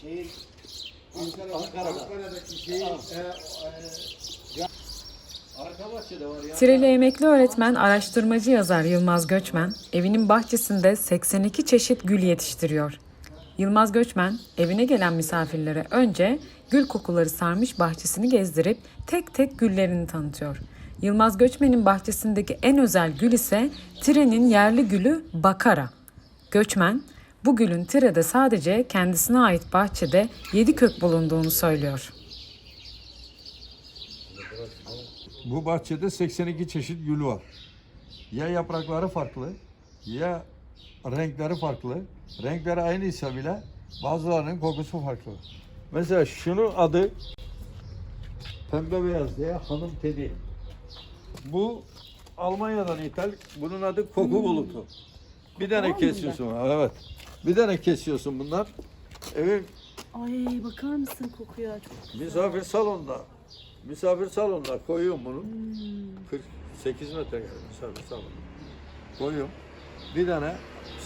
Şeyin Ankara'da, Ankara'da. Ankara'daki şeyin Tamam. e, e, Arka bahçede var ya. Tireli emekli öğretmen, araştırmacı yazar Yılmaz Göçmen, evinin bahçesinde 82 çeşit gül yetiştiriyor. Yılmaz Göçmen, evine gelen misafirlere önce gül kokuları sarmış bahçesini gezdirip tek tek güllerini tanıtıyor. Yılmaz Göçmen'in bahçesindeki en özel gül ise Tire'nin yerli gülü bakara. Göçmen, bu gülün Tire'de sadece kendisine ait bahçede 7 kök bulunduğunu söylüyor. Bu bahçede 82 çeşit gül var. Ya yaprakları farklı, ya renkleri farklı. Renkleri aynıysa bile bazılarının kokusu farklı. Mesela şunun adı pembe beyaz diye hanım tedi. Bu Almanya'dan ithal. Bunun adı koku bulutu. Bir tane kesiyorsun. Evet. Bir tane kesiyorsun bunlar. Evin Ay bakar mısın kokuya çok güzel. Misafir salonda. Misafir salonda koyuyorum bunu. 48 metre geldi misafir salonu. Koyuyorum. Bir tane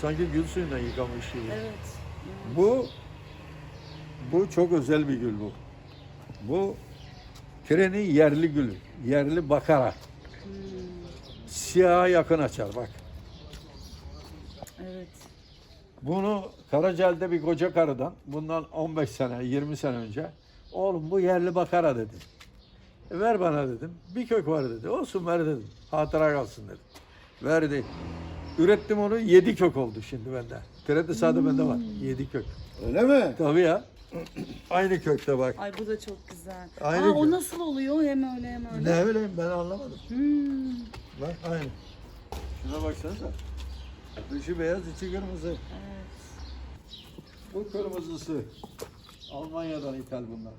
sanki gül suyundan yıkamış gibi. Evet. Bu bu çok özel bir gül bu. Bu Tire'nin yerli gülü. Yerli bakara. Siyaha yakın açar bak. Evet. Bunu Karacel'de bir koca karıdan bundan 15 sene 20 sene önce oğlum bu yerli bakara dedi. "E, ver bana dedim. Bir kök var dedi. Olsun ver dedim. Hatıra kalsın dedim. Verdi. Ürettim onu 7 kök oldu şimdi bende. Trede sade bende var. 7 kök. öyle mi? Tabii ya. Aynı kökte bak. Ay bu da çok güzel. Aynı Aa o gün. nasıl oluyor hem öyle hem öyle. Ne bileyim ben anlamadım. Hmm, Bak aynı. Şuna baksana. Dışı beyaz, içi kırmızı. evet. Bu kırmızısı. Almanya'dan ithal bunlar.